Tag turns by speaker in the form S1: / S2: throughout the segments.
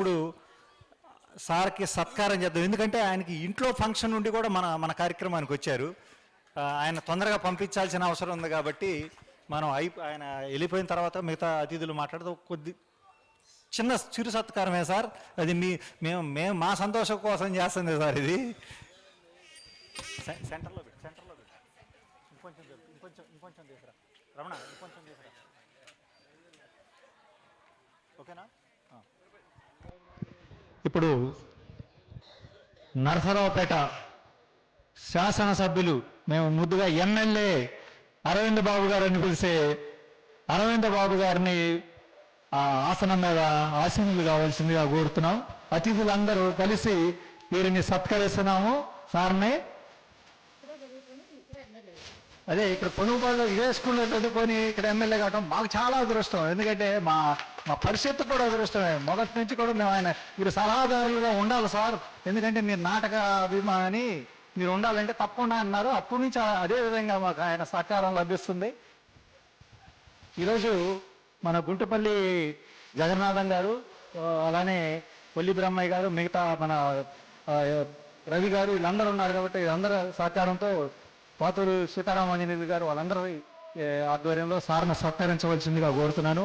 S1: ఇప్పుడు సార్కి సత్కారం చేద్దాం. ఎందుకంటే ఆయనకి ఇంట్లో ఫంక్షన్ నుండి కూడా మన మన కార్యక్రమానికి వచ్చారు. ఆయన తొందరగా పంపించాల్సిన అవసరం ఉంది కాబట్టి మనం అయి ఆయన వెళ్ళిపోయిన తర్వాత మిగతా అతిథులు మాట్లాడుతూ కొద్ది చిన్న చిరు సత్కారమే సార్. అది మీ మేము మేము మా సంతోషం కోసం చేస్తుంది సార్ ఇది. సెంటర్లో పెట్టు సెంటర్లో పెట్టు. ఇంకొంచెం ఇంకొంచెం ఇంకొంచెం తీసురా రమణ ఇంకొంచెం తీసురా ఓకేనా? ఇప్పుడు నరసరావుపేట శాసనసభ్యులు మేము ముద్దుగా ఎమ్మెల్యే అరవింద్ బాబు గారిని పిలిచే అరవింద్ బాబు గారిని ఆ ఆసనం మీద ఆసీనులు కావాల్సిందిగా కోరుతున్నాం. అతిథులందరూ కలిసి వీరిని సత్కరిస్తున్నాము. సార్ని. అదే ఇక్కడ పొనుగోలు ఇదే స్కూల్లో చదువుకొని ఇక్కడ ఎమ్మెల్యే కావడం మాకు చాలా అదృష్టం. ఎందుకంటే మా మా పరిస్థితి కూడా అదృష్టమే. మొదటి నుంచి కూడా మేము ఆయన మీరు సలహాదారులుగా ఉండాలి సార్. ఎందుకంటే మీరు నాటక అభిమాని మీరు ఉండాలంటే తప్పకుండా అన్నారు. అప్పటి నుంచి అదే విధంగా మాకు ఆయన సహకారం లభిస్తుంది. ఈరోజు మన గుంటుపల్లి జగన్నాథం గారు అలానే కొల్లి బ్రహ్మయ్య గారు మిగతా మన రవి గారు వీళ్ళందరూ ఉన్నారు కాబట్టి వీళ్ళందరూ సహకారంతో పాతూరు సీతారామాంజనేయులు గారు వాళ్ళందరూ ఆధ్వర్యంలో సార్ను సత్కరించవలసిందిగా కోరుతున్నాను.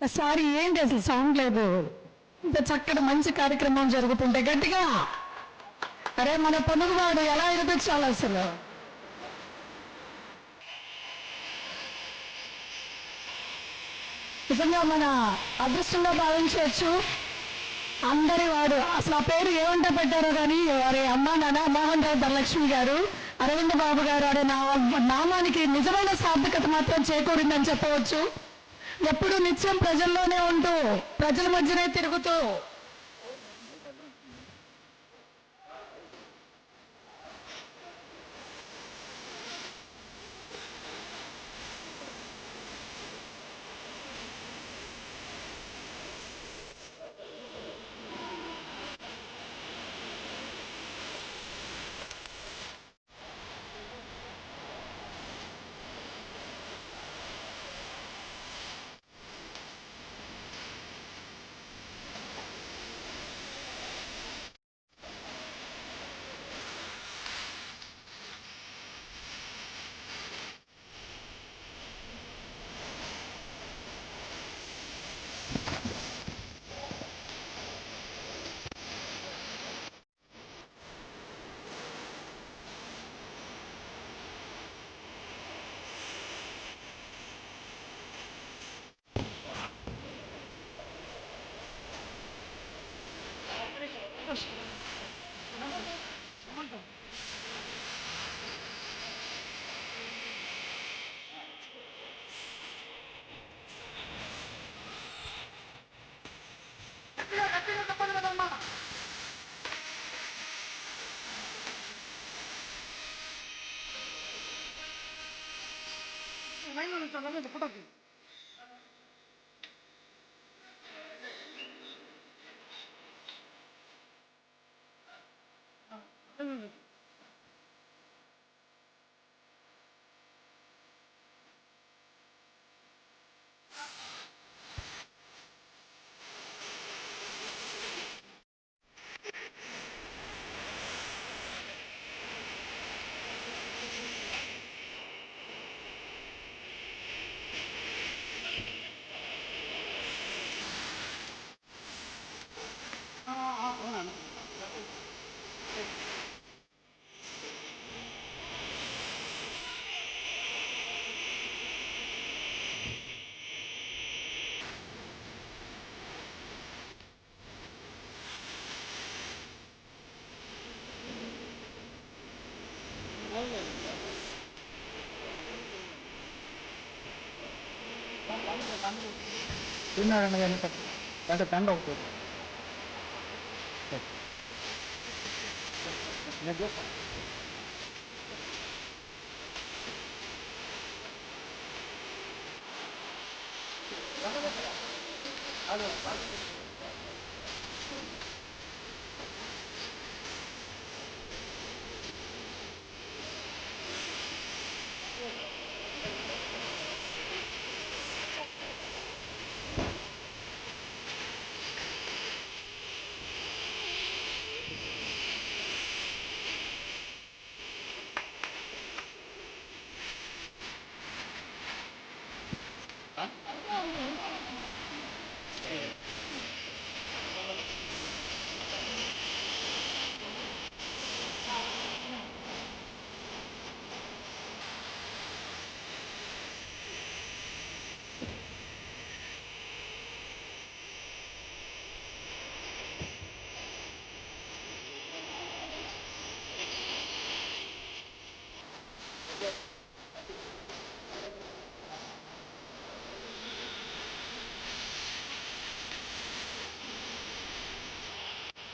S2: సారీ ఏంటి అసలు సౌండ్ లేదు ఇంత చక్కటి మంచి కార్యక్రమం జరుగుతుంటే గట్టిగా అరే మన పొనుగువాడు ఎలా వినిపించాలి అసలు నిజంగా మన అదృష్టంగా భావించవచ్చు అందరి వాడు అసలు ఆ పేరు ఏమంటే పెట్టారో కానీ వారి అమ్మా నాన్న మోహన్ రావు ధనలక్ష్మి గారు అరవింద్ బాబు గారు అనే నామానికి నిజమైన సార్థకత మాత్రం చేకూరిందని చెప్పవచ్చు. ఎప్పుడు నిత్యం ప్రజల్లోనే ఉంటూ ప్రజల మధ్యనే తిరుగుతూ டைம் சொன்னது இந்த கூட்டத்துக்கு
S1: సూర్యనారాయణ గారిని పెట్టు. అంటే 할까?